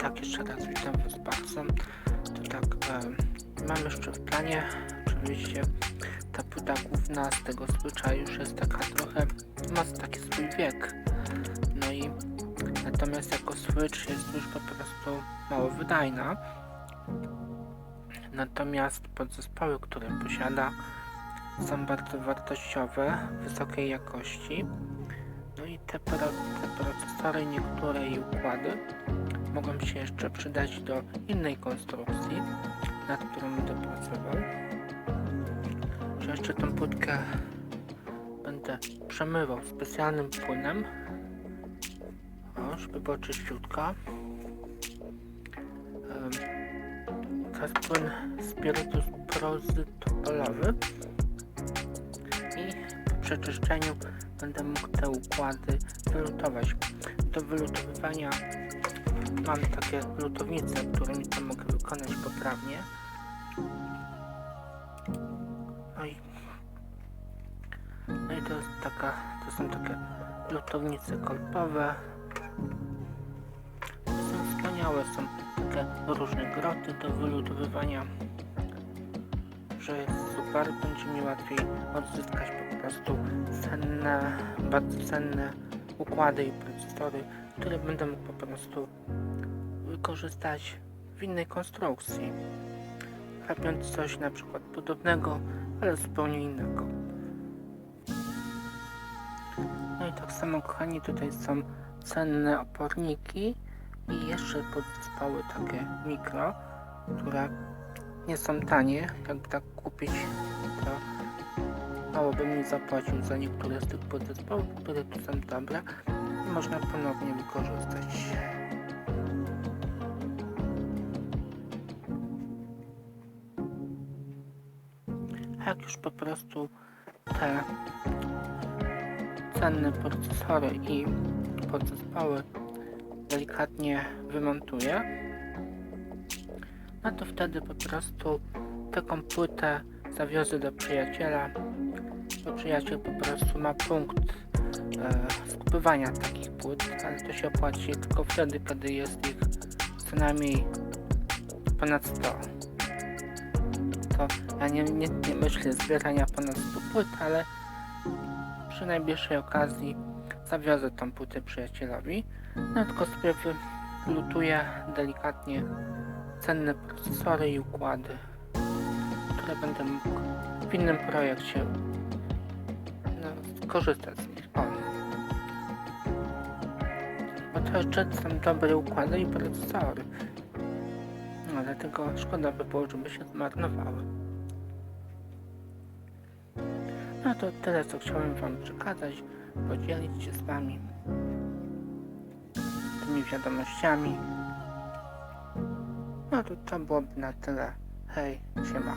tak, jeszcze raz witam Was bardzo. To tak, e, mam jeszcze w planie, oczywiście, ta płyta główna z tego Switcha już jest taka trochę, ma taki swój wiek. No i natomiast jako Switch jest już po prostu mało wydajna. Natomiast podzespoły, które posiada są bardzo wartościowe, wysokiej jakości. No i te, pro, te procesory, niektóre i układy mogą się jeszcze przydać do innej konstrukcji, nad którą będę pracował. Że jeszcze tą płytkę będę przemywał specjalnym płynem, o, żeby była czyściutka. To jest płyn spirytus prozytopolowy i po przeczyszczeniu będę mógł te układy wylutować. Do wylutowywania mam takie lutownice, którymi to mogę wykonać poprawnie. No i, no i to jest taka, to są takie lutownice kolpowe. Są wspaniałe, są takie różne groty do wylutowywania, że jest super, będzie mi łatwiej odzyskać po prostu cenne, bardzo cenne układy i procesory, które będę mógł po prostu wykorzystać w innej konstrukcji. Robiąc coś na przykład podobnego, ale zupełnie innego. No i tak samo kochani, tutaj są cenne oporniki i jeszcze podzespoły takie mikro, które nie są tanie. Jakby tak kupić, to mało bym mi zapłacił za niektóre z tych podzespołów, które tu są dobre i można ponownie wykorzystać. Jak już po prostu te cenne procesory i podzespoły delikatnie wymontuję, no to wtedy po prostu taką płytę zawiozę do przyjaciela, bo przyjaciel po prostu ma punkt e, skupywania takich płyt, ale to się opłaci tylko wtedy, kiedy jest ich co najmniej ponad 100. To ja nie, nie, nie myślę zbierania ponad 100 płyt, ale przy najbliższej okazji zawiozę tą płytę przyjacielowi. No tylko sobie wylutuję delikatnie cenne procesory i układy, które będę mógł w innym projekcie no, skorzystać z nich. O. Bo jeszcze są dobre układy i procesory. No dlatego szkoda by było, żeby się zmarnowały. No to tyle, co chciałem Wam przekazać, podzielić się z Wami tymi wiadomościami. No to to byłoby na tyle. Hej, siema.